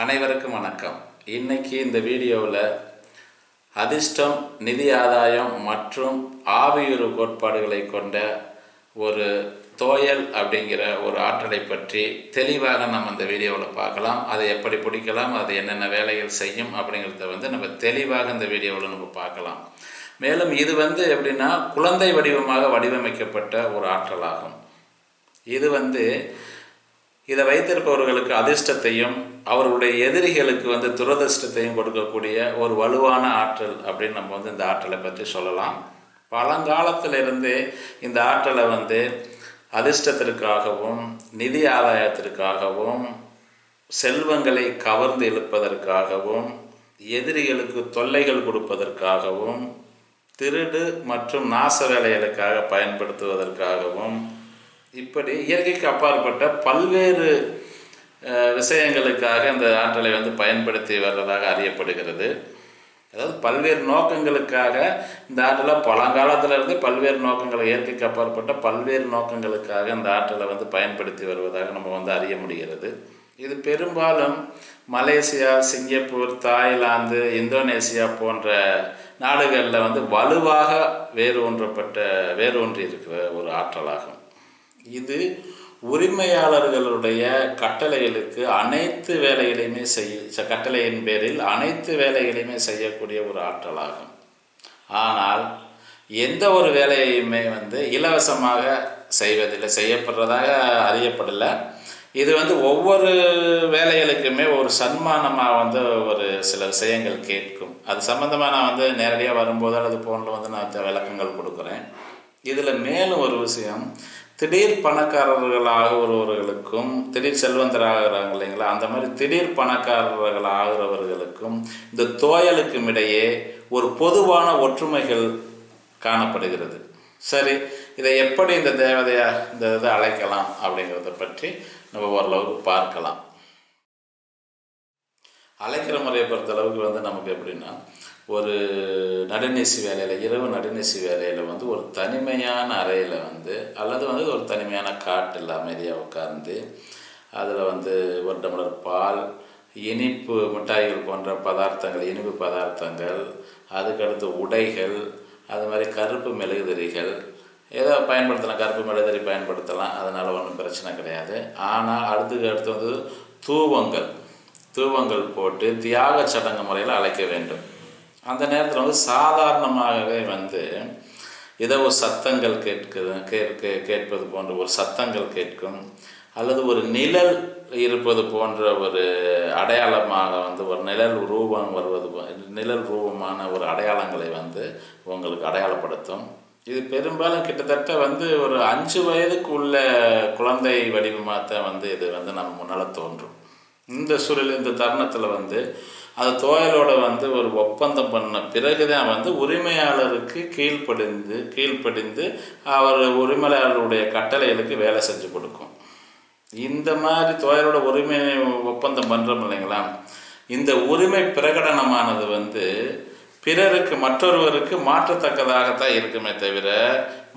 அனைவருக்கும் வணக்கம். இன்னைக்கு இந்த வீடியோவில் அதிர்ஷ்டம் நிதி ஆதாயம் மற்றும் ஆவியுறு கோட்பாடுகளை கொண்ட ஒரு தோயல் அப்படிங்கிற ஒரு ஆற்றலை பற்றி தெளிவாக நம்ம இந்த வீடியோவில் பார்க்கலாம். அதை எப்படி பிடிக்கலாம் அது என்னென்ன வேலைகள் செய்யும் அப்படிங்கிறத வந்து நம்ம தெளிவாக இந்த வீடியோவில் நம்ம பார்க்கலாம். மேலும் இது வந்து எப்படின்னா குழந்தை வடிவமாக வடிவமைக்கப்பட்ட ஒரு ஆற்றலாகும். இது வந்து இதை வைத்திருப்பவர்களுக்கு அதிர்ஷ்டத்தையும் அவர்களுடைய எதிரிகளுக்கு வந்து துரதிர்ஷ்டத்தையும் கொடுக்கக்கூடிய ஒரு வலுவான ஆற்றல் அப்படின்னு நம்ம வந்து இந்த ஆற்றலை பற்றி சொல்லலாம். பழங்காலத்திலிருந்தே இந்த ஆற்றலை வந்து அதிர்ஷ்டத்திற்காகவும் நிதி ஆதாயத்திற்காகவும் செல்வங்களை கவர்ந்து இழுப்பதற்காகவும் எதிரிகளுக்கு தொல்லைகள் கொடுப்பதற்காகவும் திருடு மற்றும் நாச வேலைகளுக்காக பயன்படுத்துவதற்காகவும் இப்படி இயற்கைக்கு அப்பாற்பட்ட பல்வேறு விஷயங்களுக்காக இந்த ஆற்றலை வந்து பயன்படுத்தி வர்றதாக அறியப்படுகிறது. அதாவது பல்வேறு நோக்கங்களுக்காக இந்த ஆற்றலை பழங்காலத்துல இருந்து பல்வேறு நோக்கங்களை இயற்கைக்கு அப்பாற்பட்ட பல்வேறு நோக்கங்களுக்காக இந்த ஆற்றலை வந்து பயன்படுத்தி வருவதாக நம்ம வந்து அறிய முடிகிறது. இது பெரும்பாலும் மலேசியா சிங்கப்பூர் தாய்லாந்து இந்தோனேசியா போன்ற நாடுகளில் வந்து வலுவாக வேரூன்றப்பட்ட ஒன்றி இருக்கிற ஒரு ஆற்றலாகும். இது உரிமையாளர்களுடைய கட்டளைகளுக்கு அனைத்து வேலைகளையுமே செய்ய ச- கட்டளையின் பேரில் அனைத்து வேலைகளையுமே செய்யக்கூடிய ஒரு ஆற்றலாகும். ஆனால் எந்த ஒரு வேலையுமே வந்து இலவசமாக செய்வதில்லை செய்யப்படுறதாக அறியப்படலை. இது வந்து ஒவ்வொரு வேலைகளுக்குமே ஒரு சன்மானமாக வந்து ஒரு சில விஷயங்கள் கேட்கும். அது சம்மந்தமாக நான் வந்து நேரடியாக வரும்போது அல்லது ஃபோனில் வந்து நான் விளக்கங்கள் கொடுக்குறேன். இதில் மேலும் ஒரு விஷயம் திடீர் பணக்காரர்களாக ஒருவர்களுக்கும் திடீர் செல்வந்தராகிறாங்க இல்லைங்களா? அந்த மாதிரி திடீர் பணக்காரர்கள் ஆகிறவர்களுக்கும் இந்த தோயலுக்கும் இடையே ஒரு பொதுவான ஒற்றுமைகள் காணப்படுகிறது. சரி இதை எப்படி இந்த தேவதையாக இந்த இதை அழைக்கலாம் அப்படிங்கிறத பற்றி நம்ம ஓரளவுக்கு பார்க்கலாம். அழைக்கிற முறையை பொறுத்தளவுக்கு வந்து நமக்கு எப்படின்னா ஒரு நடுநீசி வேலையில் இரவு நடுநீசி வேலையில் வந்து ஒரு தனிமையான அறையில் வந்து அல்லது வந்து ஒரு தனிமையான காட்டில் அமைதியாக உட்கார்ந்து அதில் வந்து ஒரு டம்ளர் பால் இனிப்பு மிட்டாய்கள் போன்ற பதார்த்தங்கள் இனிப்பு பதார்த்தங்கள் அதுக்கடுத்து உடைகள் அது மாதிரி கருப்பு மெழுகுதிரிகள் ஏதோ பயன்படுத்தலாம் கருப்பு மெழுகுதிரி பயன்படுத்தலாம் அதனால் ஒன்றும் பிரச்சனை கிடையாது. ஆனால் அடுத்துக்கு அடுத்து வந்து தூவங்கள் தூவங்கள் போட்டு தியாக சடங்கு முறையில் அழைக்க வேண்டும். அந்த நேரத்தில் வந்து சாதாரணமாகவே வந்து ஏதோ ஒரு சத்தங்கள் கேட்குது கேட்க கேட்பது போன்ற ஒரு சத்தங்கள் கேட்கும் அல்லது ஒரு நிழல் இருப்பது போன்ற ஒரு அடையாளமாக வந்து ஒரு நிழல் ரூபம் வருவது போ- நிழல் ரூபமான ஒரு அடையாளங்களை வந்து உங்களுக்கு அடையாளப்படுத்தும். இது பெரும்பாலும் கிட்டத்தட்ட வந்து ஒரு அஞ்சு வயதுக்கு உள்ள குழந்தை வடிவமாக தான் வந்து இது வந்து நம்ம முன்னால் தோன்றும். இந்த சூழல் இந்த தருணத்தில் வந்து அது தோயலோட வந்து ஒரு ஒப்பந்தம் பண்ண பிறகு தான் வந்து உரிமையாளருக்கு கீழ்ப்படிந்து கீழ்ப்படிந்து அவர் உரிமையாளருடைய கட்டளைகளுக்கு வேலை செஞ்சு கொடுக்கும். இந்த மாதிரி தோயலோட உரிமை ஒப்பந்தம் பண்ணுறோம் இல்லைங்களா? இந்த உரிமை பிரகடனமானது வந்து பிறருக்கு மற்றொருவருக்கு மாற்றத்தக்கதாகத்தான் இருக்குமே தவிர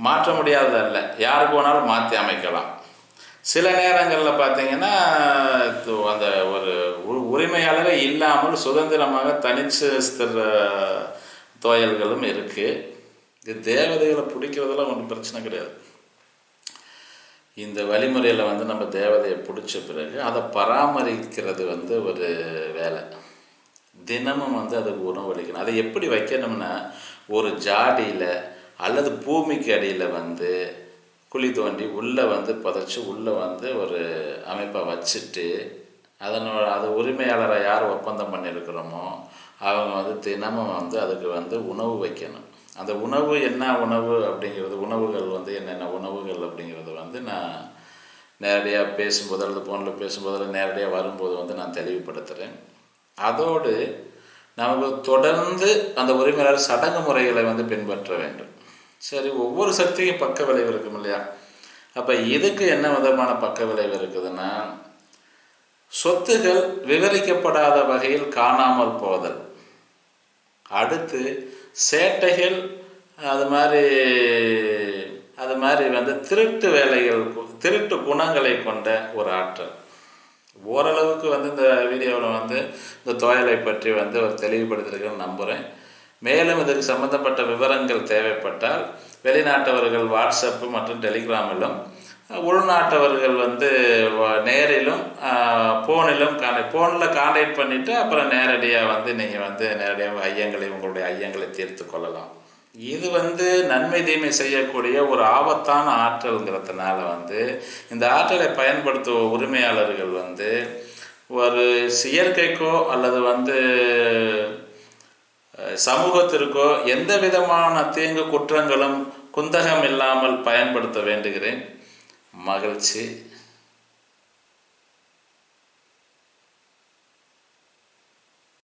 மாற்ற முடியாததல்ல யாருக்கு வேணாலும் மாற்றி அமைக்கலாம். சில நேரங்களில் பார்த்தீங்கன்னா அந்த உரிமையாளரே இல்லாமல் சுதந்திரமாக தனிச்சு துவையல்களும் தோயல்களும் இருக்குது இது தேவதைகளை பிடிக்கிறதெல்லாம் ஒன்றும் பிரச்சனை கிடையாது. இந்த வழிமுறையில் வந்து நம்ம தேவதையை பிடிச்ச பிறகு அதை பராமரிக்கிறது வந்து ஒரு வேலை. தினமும் வந்து அதுக்கு உணவளிக்கணும் அதை எப்படி வைக்கணும்னா ஒரு ஜாடியில் அல்லது பூமிக்கு அடியில் வந்து குழி தோண்டி உள்ளே வந்து புதைச்சி உள்ளே வந்து ஒரு அமைப்பை வச்சுட்டு அதனோட அது உரிமையாளரை யார் ஒப்பந்தம் பண்ணியிருக்கிறோமோ அவங்க வந்து தினமும் வந்து அதுக்கு வந்து உணவு வைக்கணும். அந்த உணவு என்ன உணவு அப்படிங்கிறது உணவுகள் வந்து என்னென்ன உணவுகள் அப்படிங்கிறது வந்து நான் நேரடியாக பேசும்போது அல்லது ஃபோனில் பேசும்போது அல்லது நேரடியாக வரும்போது வந்து நான் தெளிவுபடுத்துகிறேன் அதோடு நமக்கு தொடர்ந்து அந்த உரிமையாளர் சடங்கு முறைகளை வந்து பின்பற்ற வேண்டும். சரி ஒவ்வொரு சக்தியும் பக்க விளைவு இருக்கும் இல்லையா? அப்போ இதுக்கு என்ன விதமான பக்க விளைவு இருக்குதுன்னா சொத்துகள் விவரிக்கப்படாத வகையில் காணாமல் போதல். அடுத்து சேட்டைகள் அது மாதிரி அது மாதிரி வந்து திருட்டு வேலைகள் கு- திருட்டு குணங்களை கொண்ட ஒரு ஆற்றல். ஓரளவுக்கு வந்து இந்த வீடியோவில் வந்து இந்த துவையலை பற்றி வந்து ஒரு தெளிவுபடுத்திருக்கேன்னு நம்புகிறேன் மேலும் இதற்கு சம்பந்தப்பட்ட விவரங்கள் தேவைப்பட்டால் வெளிநாட்டவர்கள் வாட்ஸ்அப்பு மற்றும் டெலிகிராமிலும் உள்நாட்டவர்கள் வந்து நேரிலும் ஃபோனிலும் கானை ஃபோனில் கான்டாக்ட் பண்ணிவிட்டு அப்புறம் நேரடியாக வந்து நீங்கள் வந்து நேரடியாக ஐயங்களை உங்களுடைய ஐயங்களை தீர்த்து கொள்ளலாம். இது வந்து நன்மை தீமை செய்யக்கூடிய ஒரு ஆபத்தான ஆற்றல்ங்கிறதுனால வந்து இந்த ஆற்றலை பயன்படுத்தும் உரிமையாளர்கள் வந்து ஒரு செயற்கைக்கோ அல்லது வந்து சமூகத்திற்கோ எந்த விதமான தீங்கு குற்றங்களும் குந்தகம் இல்லாமல் பயன்படுத்த வேண்டுகிறேன். மகிழ்ச்சி.